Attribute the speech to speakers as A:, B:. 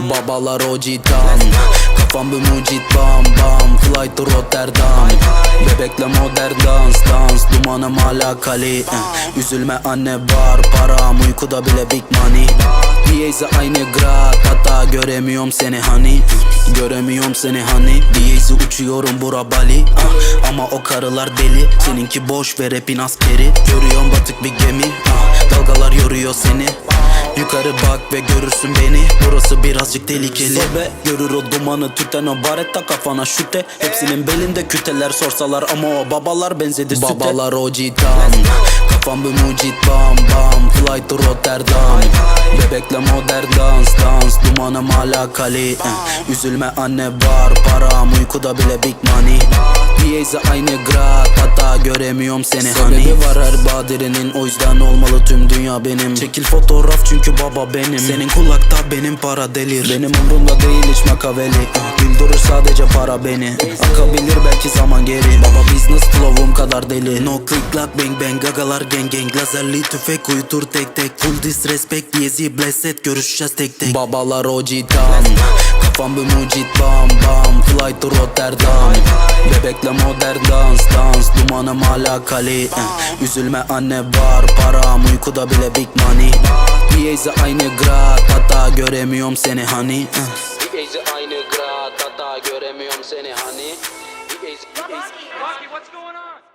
A: Babalar o cidden Kafam bir mucit bam bam. Fly to Rotterdam. Bebekle modern dans dans. Dumanım hala kali. Eh. Üzülme anne var param. Uykuda bile big money. Diyezi aynı grad. Hatta göremiyorum seni hani Göremiyorum seni hani Diyezi uçuyorum bura Bali. Ah. Ama o karılar deli. Seninki boş ve rapin askeri. Görüyorum batık bir gemi. Ah. Dalgalar yoruyor seni Yukarı bak ve görürsün beni. Burası birazcık tehlikeli. Zobe görür o dumanı tüten o baretta kafana şüte. Hepsinin belinde küteler sorsalar ama o babalar benzedi süte. Babalar o cidden Kafam bir mucit bam bam. Fly to Rotterdam. Bebekle modern dans dans. Dumanım hala kali. Eh. Üzülme anne var param. Uykuda bile big money. Diyezi aynı grad Hatta göremiyorum seni hani Sebebi var her badirinin O yüzden olmalı tüm dünya benim. Çekil fotoğraf çünkü baba benim. Senin kulakta benim para delir. Benim umrumda değil hiç makaveli. Güldürür sadece para beni. Akabilir belki zaman geri. Baba business flow'um kadar deli. No click lock bang bang Gagalar gang gang. Lazerli tüfek uyutur tek tek. Full disrespect diyezi blessed. Görüşeceğiz tek tek. Babalar o cidden Kafam bir mucit bam bam. Fly to Rotterdam. Bebekle modern dans dans. Dumanım hala kali eh. Üzülme anne var param. Uykuda bile big money. Diyezi aynı grad Hatta göremiyorum seni hani eh. Diyezi aynı grad Hatta göremiyorum seni hani
B: Rocky, what's going on?